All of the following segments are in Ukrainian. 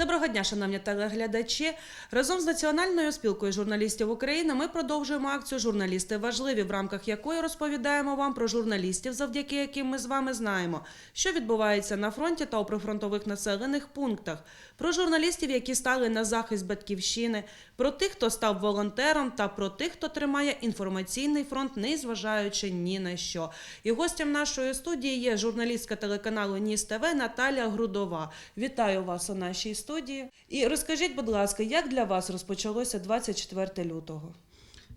Доброго дня, шановні телеглядачі. Разом з Національною спілкою журналістів України ми продовжуємо акцію Журналісти важливі, в рамках якої розповідаємо вам про журналістів, завдяки яким ми з вами знаємо, що відбувається на фронті та у прифронтових населених пунктах, про журналістів, які стали на захист батьківщини, про тих, хто став волонтером, та про тих, хто тримає інформаційний фронт, не зважаючи ні на що. І гостем нашої студії є журналістка телеканалу Ніс ТВ Наталя Грудова. Вітаю вас у нашій студії. І розкажіть, будь ласка, як для вас розпочалося 24 лютого?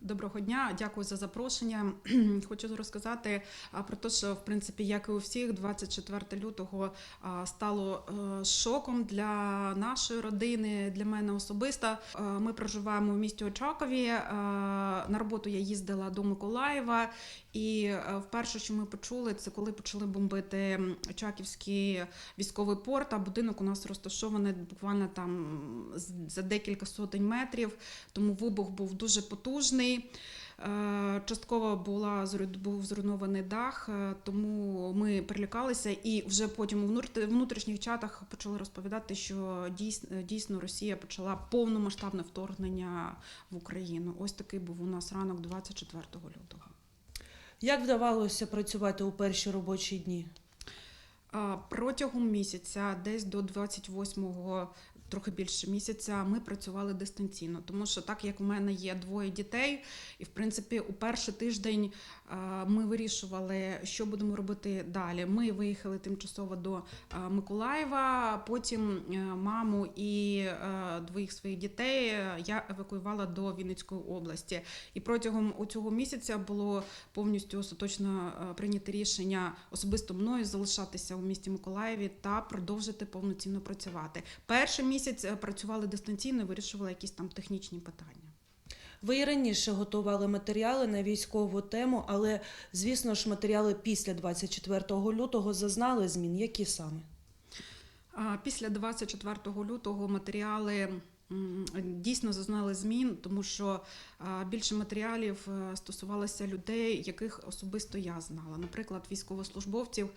Доброго дня, дякую за запрошення. Хочу розказати про те, що в принципі, як і у всіх, 24 лютого стало е, шоком для нашої родини, для мене особисто. Ми проживаємо в місті Очакові. На роботу я їздила до Миколаєва, і е, вперше, що ми почули, це коли почали бомбити Очаківський військовий порт. А будинок у нас розташований буквально там за декілька сотень метрів. Тому вибух був дуже потужний. Е, Частково була був зруйнований дах, е, тому ми перелякалися, і вже потім у внутрі- внутрішніх чатах почали розповідати, що дійсно, дійсно Росія почала повномасштабне вторгнення в Україну. Ось такий був у нас ранок 24 лютого. Як вдавалося працювати у перші робочі дні? Протягом місяця, десь до 28-го, трохи більше місяця, ми працювали дистанційно, тому що так як у мене є двоє дітей, і в принципі у перший тиждень ми вирішували, що будемо робити далі. Ми виїхали тимчасово до а, Миколаєва. Потім е, маму і е, двоїх своїх дітей е, я евакуювала до Вінницької області. І протягом цього місяця було повністю остаточно е, прийняте рішення особисто мною залишатися у місті Миколаєві та продовжити повноцінно працювати. Перший місяць е, працювали дистанційно, вирішували якісь там технічні питання. Ви і раніше готували матеріали на військову тему, але, звісно ж, матеріали після 24 лютого зазнали змін. Які саме? Після 24 лютого матеріали дійсно зазнали змін, тому що більше матеріалів е, стосувалося людей, яких особисто я знала. Наприклад, військовослужбовців,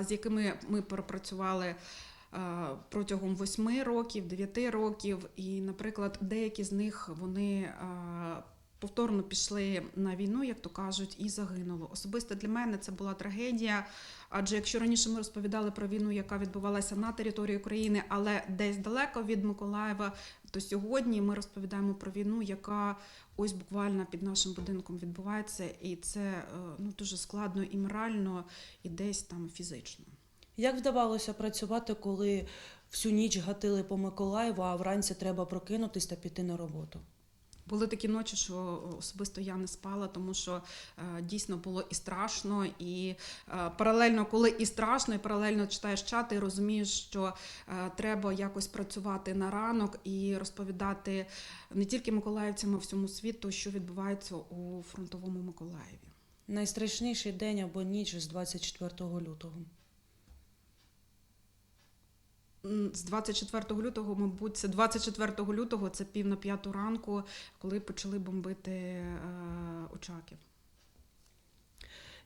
з якими ми пропрацювали. Протягом восьми років, дев'яти років, і, наприклад, деякі з них вони повторно пішли на війну, як то кажуть, і загинули. Особисто для мене це була трагедія. Адже якщо раніше ми розповідали про війну, яка відбувалася на території України, але десь далеко від Миколаєва, то сьогодні ми розповідаємо про війну, яка ось буквально під нашим будинком відбувається, і це е, ну дуже складно і морально, і десь там фізично. Як вдавалося працювати, коли всю ніч гатили по Миколаєву, а вранці треба прокинутись та піти на роботу? Були такі ночі, що особисто я не спала, тому що е, дійсно було і страшно, і е, паралельно, коли і страшно, і паралельно читаєш чати, і розумієш, що е, треба якось працювати на ранок і розповідати не тільки миколаївцям, а всьому світу, що відбувається у фронтовому Миколаєві. Найстрашніший день або ніч з 24 лютого. З 24 лютого, мабуть, це 24 лютого, це пів на п'яту ранку, коли почали бомбити е, Очаків.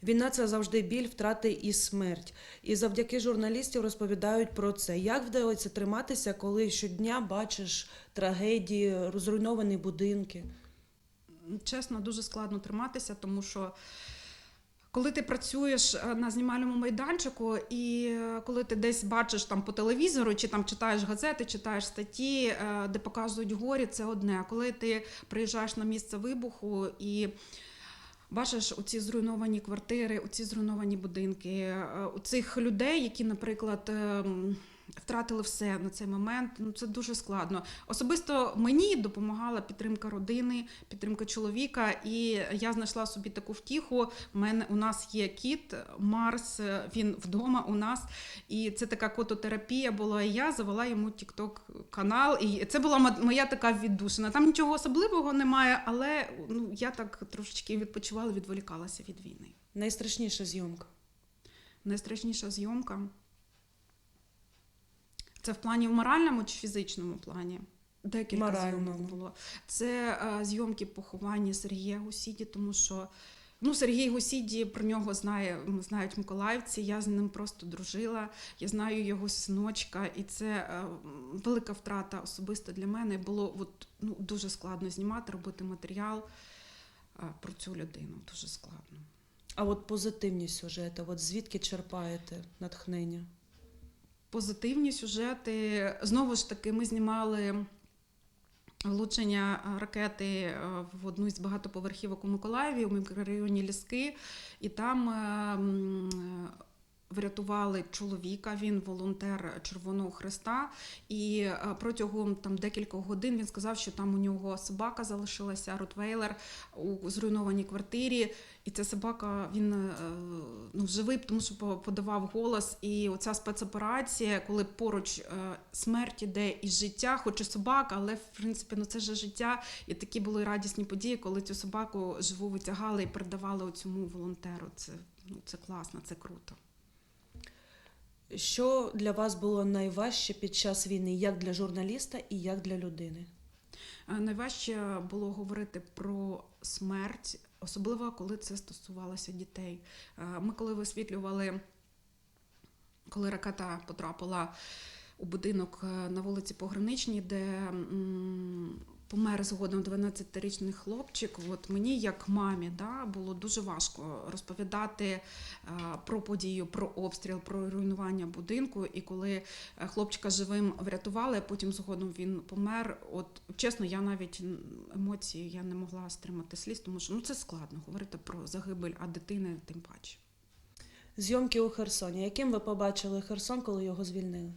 Війна це завжди біль, втрати і смерть. І завдяки журналістів розповідають про це. Як вдається триматися, коли щодня бачиш трагедії, розруйновані будинки? Чесно, дуже складно триматися, тому що коли ти працюєш е, на знімальному майданчику, і е, коли ти десь бачиш там по телевізору, чи там читаєш газети, читаєш статті, е, де показують горі, це одне. Коли ти приїжджаєш на місце вибуху і бачиш оці зруйновані квартири, оці зруйновані будинки, у цих людей, які, наприклад, ем, втратили все на цей момент, ну це дуже складно. Особисто мені допомагала підтримка родини, підтримка чоловіка, і я знайшла собі таку втіху. У мене у нас є кіт Марс, він вдома у нас, і це така кототерапія була. І я завела йому тікток канал, і це була моя така віддушина. Там нічого особливого немає, але ну я так трошечки відпочивала, відволікалася від війни. Найстрашніша зйомка. Найстрашніша зйомка. Це в плані в моральному чи фізичному плані? Декілька Моральному. зйомок було. Це е, зйомки поховання Сергія Гусіді, тому що Ну, Сергій Гусіді про нього знає, знають миколаївці. Я з ним просто дружила. Я знаю його синочка, і це е, велика втрата особисто для мене. Було от, ну, дуже складно знімати, робити матеріал е, про цю людину. Дуже складно. А от позитивні сюжети, от звідки черпаєте натхнення? Позитивні сюжети. Знову ж таки, ми знімали влучення ракети е, в одну з багатоповерхівок у Миколаєві, у мікрорайоні Ліски, і там. Врятували чоловіка, він волонтер Червоного Христа, і е, протягом там декількох годин він сказав, що там у нього собака залишилася, ротвейлер у зруйнованій квартирі. І ця собака він е, ну, живий, тому що подавав голос. І оця спецоперація, коли поруч е, смерть іде і життя, хоч і собака, але в принципі ну це ж життя. І такі були радісні події, коли цю собаку живу витягали і передавали цьому волонтеру. Це ну це класно, це круто. Що для вас було найважче під час війни, як для журналіста і як для людини? Е, Найважче було говорити про смерть, особливо коли це стосувалося дітей. Е, Ми коли висвітлювали, коли ракета потрапила у будинок е, на вулиці Пограничній, де помер згодом 12-річний хлопчик. От мені, як мамі, да, було дуже важко розповідати е, про подію, про обстріл, про руйнування будинку. І коли е, хлопчика живим врятували, а потім згодом він помер. От чесно, я навіть емоції я не могла стримати сліз, тому що ну це складно говорити про загибель, а дитини тим паче. Зйомки у Херсоні. Яким ви побачили Херсон, коли його звільнили?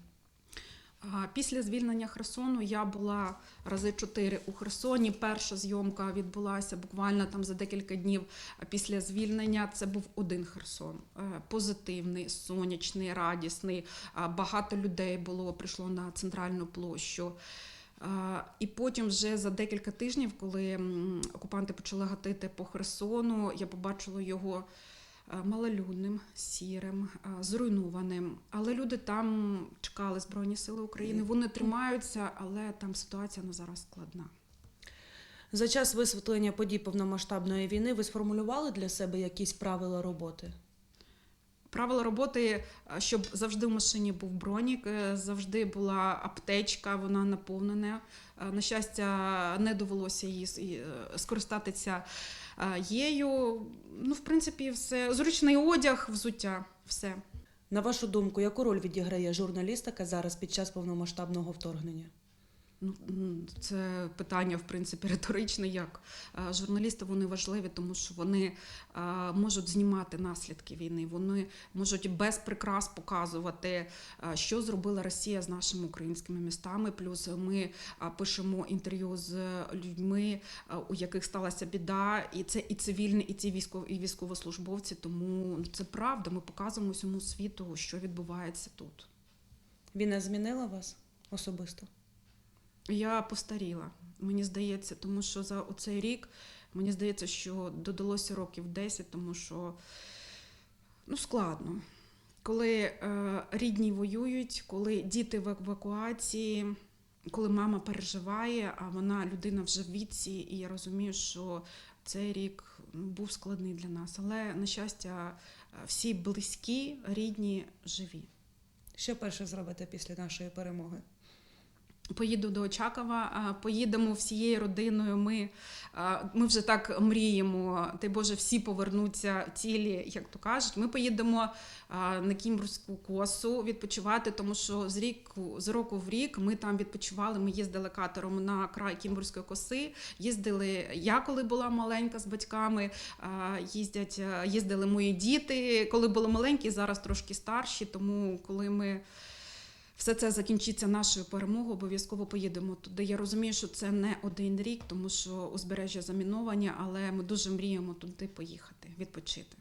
Після звільнення Херсону я була рази чотири у Херсоні. Перша зйомка відбулася буквально там за декілька днів після звільнення. Це був один Херсон. Е, Позитивний, сонячний, радісний. Багато людей було прийшло на центральну площу. І потім, вже за декілька тижнів, коли окупанти почали гатити по Херсону, я побачила його е, малолюдним, сірим, е, зруйнованим. Але люди там чекали Збройні Сили України. Вони тримаються, але там ситуація на зараз складна. За час висвітлення подій повномасштабної війни ви сформулювали для себе якісь правила роботи? Правила роботи, е, щоб завжди в машині був бронік, е, завжди була аптечка, вона наповнена. Е, На щастя, не довелося її скористатися її. Ну, в принципі, все. Зручний одяг, взуття, все. На вашу думку, яку роль відіграє журналістика зараз під час повномасштабного вторгнення? Ну, це питання, в принципі, риторичне. Як журналісти вони важливі, тому що вони можуть знімати наслідки війни. Вони можуть без прикрас показувати, що зробила Росія з нашими українськими містами. Плюс ми пишемо інтерв'ю з людьми, у яких сталася біда, і це і цивільні, і ці військові і військовослужбовці. Тому ну, це правда. Ми показуємо всьому світу, що відбувається тут. Війна змінила вас особисто? Я постаріла, мені здається, тому що за оцей рік мені здається, що додалося років 10, тому що ну, складно. Коли е, рідні воюють, коли діти в евакуації, коли мама переживає, а вона людина вже в віці, і я розумію, що цей рік ну, був складний для нас. Але, на щастя, всі близькі, рідні, живі. Що перше зробите після нашої перемоги? Поїду до Очакова, поїдемо всією родиною. Ми, ми вже так мріємо. Дай Боже, всі повернуться цілі, як то кажуть. Ми поїдемо на Кімбурську косу відпочивати, тому що з рік з року в рік ми там відпочивали. Ми їздили катером на край Кімбурської коси. Їздили я, коли була маленька з батьками. Їздять, їздили мої діти, коли були маленькі, зараз трошки старші. Тому коли ми все це закінчиться нашою перемогою, обов'язково поїдемо туди. Я розумію, що це не один рік, тому що узбережжя заміновані, але ми дуже мріємо туди поїхати, відпочити.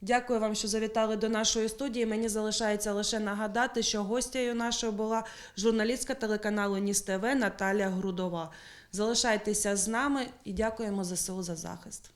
Дякую вам, що завітали до нашої студії. Мені залишається лише нагадати, що гостею нашою була журналістка телеканалу Ніс ТВ Наталя Грудова. Залишайтеся з нами і дякуємо ЗСУ за захист.